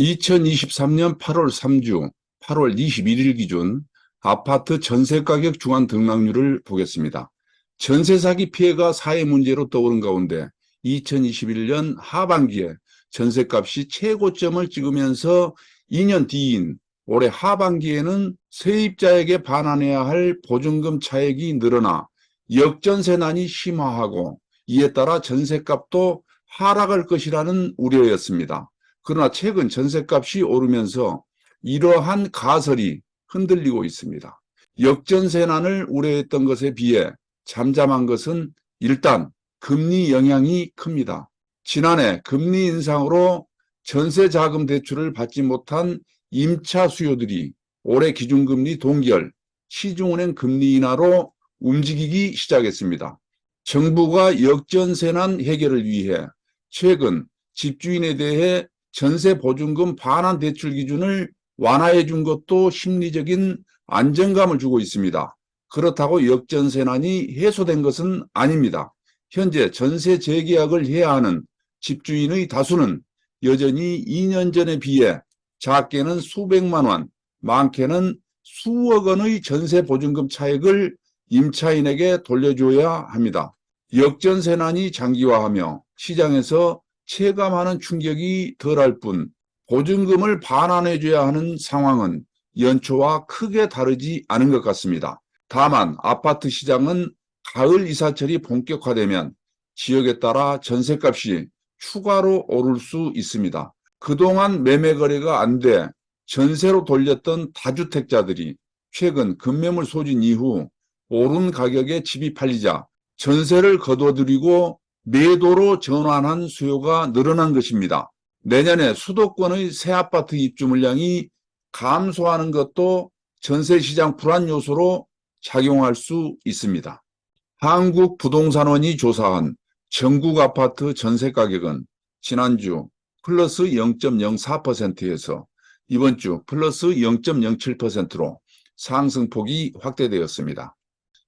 2023년 8월 3주 8월 21일 기준 아파트 전세 가격 중앙 등락률을 보겠습니다. 전세 사기 피해가 사회 문제로 떠오른 가운데 2021년 하반기에 전세값이 최고점을 찍으면서 2년 뒤인 올해 하반기에는 세입자에게 반환해야 할 보증금 차액이 늘어나 역전세난이 심화하고 이에 따라 전세값도 하락할 것이라는 우려였습니다. 그러나 최근 전세값이 오르면서 이러한 가설이 흔들리고 있습니다. 역전세난을 우려했던 것에 비해 잠잠한 것은 일단 금리 영향이 큽니다. 지난해 금리 인상으로 전세 자금 대출을 받지 못한 임차 수요들이 올해 기준금리 동결, 시중은행 금리 인하로 움직이기 시작했습니다. 정부가 역전세난 해결을 위해 최근 집주인에 대해 전세 보증금 반환 대출 기준을 완화해 준 것도 심리적인 안정감을 주고 있습니다. 그렇다고 역전세난이 해소된 것은 아닙니다. 현재 전세 재계약을 해야 하는 집주인의 다수는 여전히 2년 전에 비해 작게는 수백만 원, 많게는 수억 원의 전세 보증금 차액을 임차인에게 돌려줘야 합니다. 역전세난이 장기화하며 시장에서 체감하는 충격이 덜할 뿐 보증금을 반환해줘야 하는 상황은 연초와 크게 다르지 않은 것 같습니다. 다만 아파트 시장은 가을 이사철이 본격화되면 지역에 따라 전세값이 추가로 오를 수 있습니다. 그동안 매매 거래가 안 돼 전세로 돌렸던 다주택자들이 최근 급매물 소진 이후 오른 가격에 집이 팔리자 전세를 거둬들이고 매도로 전환한 수요가 늘어난 것입니다. 내년에 수도권의 새 아파트 입주 물량이 감소하는 것도 전세 시장 불안 요소로 작용할 수 있습니다. 한국 부동산원이 조사한 전국 아파트 전세 가격은 지난주 플러스 0.04%에서 이번 주 플러스 0.07%로 상승폭이 확대되었습니다.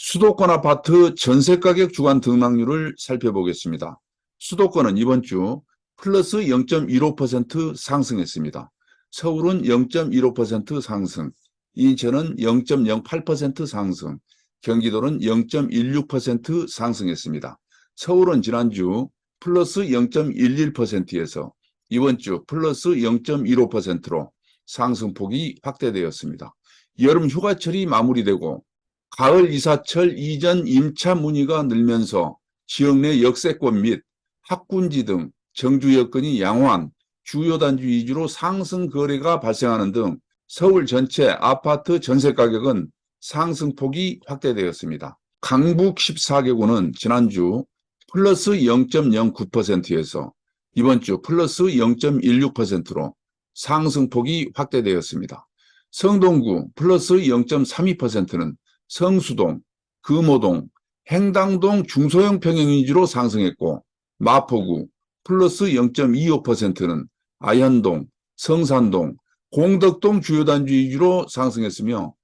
수도권 아파트 전세 가격 주간 등락률을 살펴보겠습니다. 수도권은 이번 주 플러스 0.15% 상승했습니다. 서울은 0.15% 상승, 인천은 0.08% 상승, 경기도는 0.16% 상승했습니다. 서울은 지난주 플러스 0.11%에서 이번 주 플러스 0.15%로 상승폭이 확대되었습니다. 여름 휴가철이 마무리되고 가을 이사철 이전 임차 문의가 늘면서 지역 내 역세권 및 학군지 등 정주 여건이 양호한 주요 단지 위주로 상승 거래가 발생하는 등 서울 전체 아파트 전세 가격은 상승폭이 확대되었습니다. 강북 14개구는 지난주 플러스 0.09%에서 이번 주 플러스 0.16%로 상승폭이 확대되었습니다. 성동구 플러스 0.32%는 성수동, 금호동, 행당동 중소형 평형 위주로 상승했고 마포구 플러스 0.25%는 아현동, 성산동, 공덕동 주요 단지 위주로 상승했으며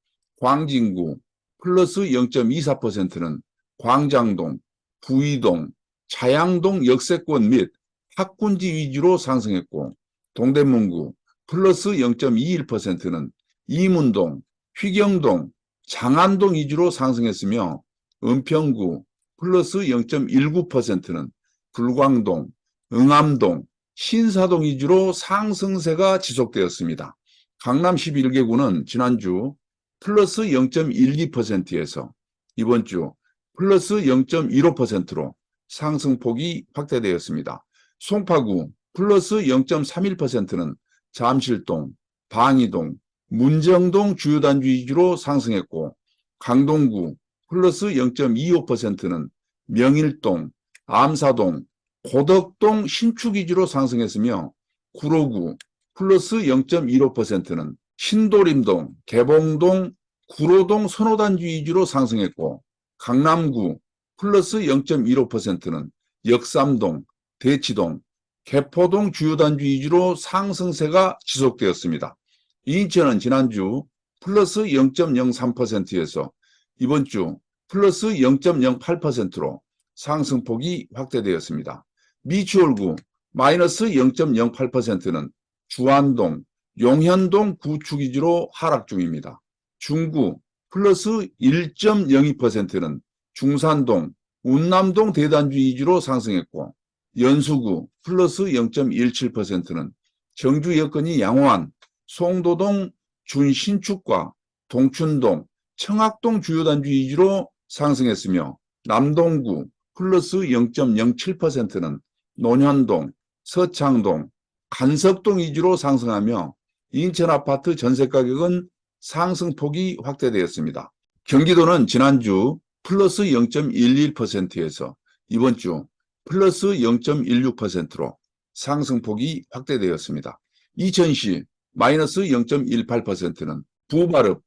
광진구 플러스 0.24%는 광장동, 부이동, 자양동 역세권 및 학군지 위주로 상승했고 동대문구 플러스 0.21%는 이문동, 휘경동, 장안동 위주로 상승했으며 은평구 플러스 0.19%는 불광동, 응암동, 신사동 위주로 상승세가 지속되었습니다. 강남 11개구는 지난주 플러스 0.12%에서 이번 주 플러스 0.15%로 상승폭이 확대되었습니다. 송파구 플러스 0.31%는 잠실동, 방이동, 문정동 주요 단지 위주로 상승했고 강동구 플러스 0.25%는 명일동, 암사동, 고덕동 신축 위주로 상승했으며 구로구 플러스 0.15%는 신도림동, 개봉동, 구로동 선호단지 위주로 상승했고 강남구 플러스 0.15%는 역삼동, 대치동, 개포동 주요 단지 위주로 상승세가 지속되었습니다. 인천은 지난주 플러스 0.03%에서 이번 주 플러스 0.08%로 상승폭이 확대되었습니다. 미추홀구 마이너스 0.08%는 주안동, 용현동 구축 위주로 하락 중입니다. 중구 플러스 1.02%는 중산동, 운남동 대단지 위주로 상승했고 연수구 플러스 0.17%는 정주 여건이 양호한 송도동 준신축과 동춘동, 청학동 주요 단지 위주로 상승했으며 남동구 플러스 0.07%는 논현동, 서창동, 간석동 위주로 상승하며 인천 아파트 전세 가격은 상승폭이 확대되었습니다. 경기도는 지난주 플러스 0.11%에서 이번 주 플러스 0.16%로 상승폭이 확대되었습니다. 이천시 마이너스 0.18%는 부발읍,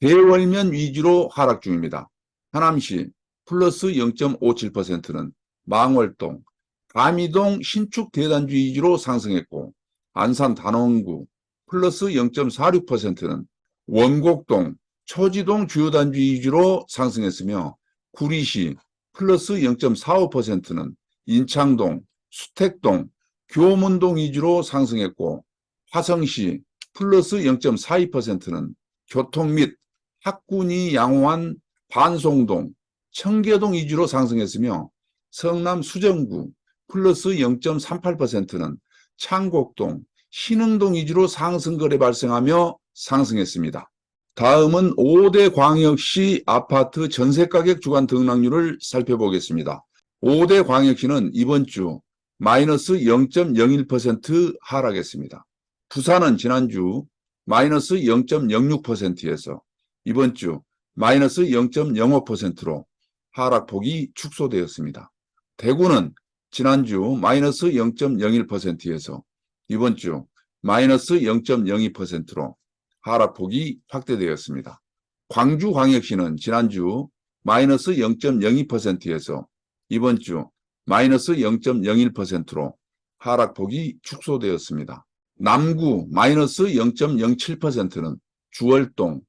대월면 위주로 하락 중입니다. 하남시 플러스 0.57%는 망월동, 가미동 신축 대단지 위주로 상승했고 안산 단원구 플러스 0.46%는 원곡동, 초지동 주요 단지 위주로 상승했으며 구리시 플러스 0.45%는 인창동, 수택동, 교문동 위주로 상승했고 화성시 플러스 0.42%는 교통 및 학군이 양호한 반송동, 청계동 위주로 상승했으며 성남 수정구 플러스 0.38%는 창곡동, 신흥동 위주로 상승거래 발생하며 상승했습니다. 다음은 5대 광역시 아파트 전세가격 주간 등락률을 살펴보겠습니다. 5대 광역시는 이번 주 마이너스 0.01% 하락했습니다. 부산은 지난주 마이너스 0.06%에서 이번 주 마이너스 0.05%로 하락폭이 축소되었습니다. 대구는 지난주 마이너스 0.01%에서 이번 주 마이너스 0.02%로 하락폭이 확대되었습니다. 광주광역시는 지난주 마이너스 0.02%에서 이번 주 마이너스 0.01%로 하락폭이 축소되었습니다. 남구 마이너스 0.07%는 주월동,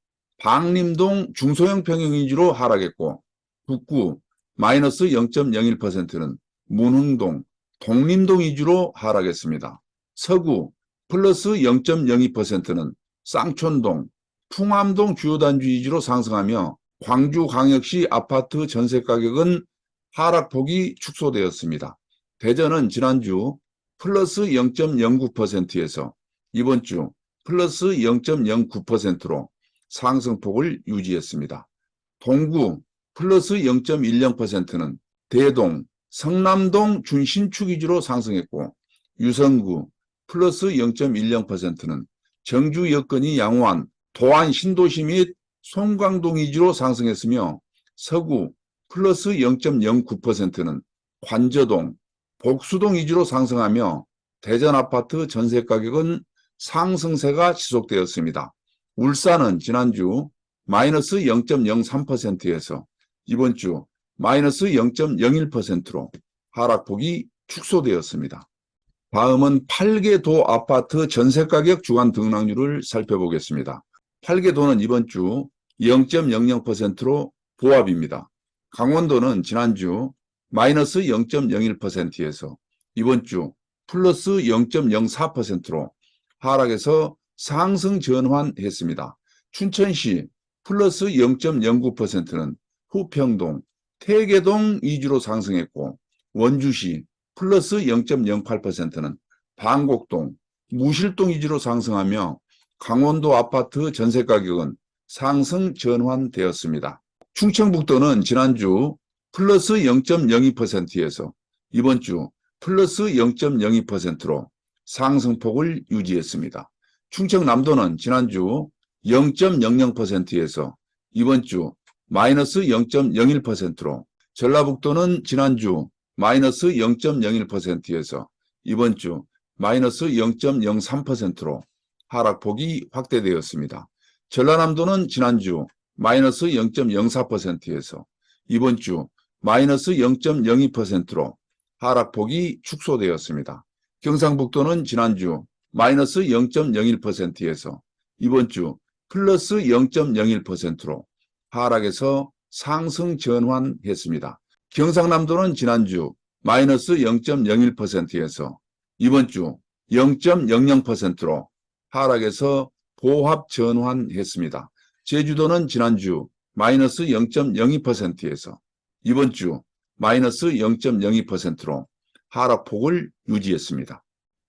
방림동 중소형 평형 위주로 하락했고 북구 마이너스 0.01%는 문흥동, 독림동 위주로 하락했습니다. 서구 플러스 0.02%는 쌍촌동, 풍암동 주요 단지 위주로 상승하며 광주광역시 아파트 전세 가격은 하락폭이 축소되었습니다. 대전은 지난주 플러스 0.09%에서 이번 주 플러스 0.09%로 상승폭을 유지했습니다. 동구 플러스 0.10%는 대동, 성남동 준신축 위주로 상승했고 유성구 플러스 0.10%는 정주 여건이 양호한 도안 신도시 및 송광동 위주로 상승했으며 서구 플러스 0.09%는 관저동, 복수동 위주로 상승하며 대전 아파트 전세 가격은 상승세가 지속되었습니다. 울산은 지난주 마이너스 0.03%에서 이번 주 마이너스 0.01%로 하락폭이 축소되었습니다. 다음은 8개 도 아파트 전세 가격 주간 등락률을 살펴보겠습니다. 8개 도는 이번 주 0.00%로 보합입니다. 강원도는 지난주 마이너스 0.01%에서 이번 주 플러스 0.04%로 하락해서 상승 전환했습니다. 춘천시 플러스 0.09%는 후평동, 태계동 위주로 상승했고 원주시 플러스 0.08%는 방곡동, 무실동 위주로 상승하며 강원도 아파트 전세 가격은 상승 전환되었습니다. 충청북도는 지난주 플러스 0.02%에서 이번 주 플러스 0.02%로 상승폭을 유지했습니다. 충청남도는 지난주 0.00%에서 이번 주 마이너스 0.01%로 전라북도는 지난주 마이너스 0.01%에서 이번 주 마이너스 0.03%로 하락폭이 확대되었습니다. 전라남도는 지난주 마이너스 0.04%에서 이번 주 마이너스 0.02%로 하락폭이 축소되었습니다. 경상북도는 지난주 마이너스 0.01%에서 이번 주 플러스 0.01%로 하락해서 상승 전환했습니다. 경상남도는 지난주 마이너스 0.01%에서 이번 주 0.00%로 하락해서 보합 전환했습니다. 제주도는 지난주 마이너스 0.02%에서 이번 주 마이너스 0.02%로 하락폭을 유지했습니다.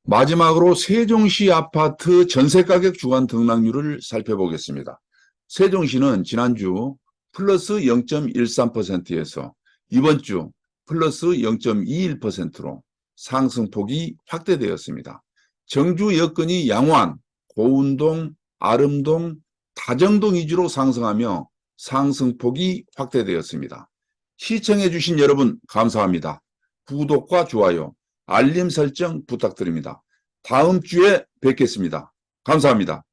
마지막으로 세종시 아파트 전세가격 주간 등락률을 살펴보겠습니다. 세종시는 지난주 플러스 0.13%에서 이번 주 플러스 0.21%로 상승폭이 확대되었습니다. 정주 여건이 양호한 고운동, 아름동, 다정동 위주로 상승하며 상승폭이 확대되었습니다. 시청해 주신 여러분 감사합니다. 구독과 좋아요, 알림 설정 부탁드립니다. 다음 주에 뵙겠습니다. 감사합니다.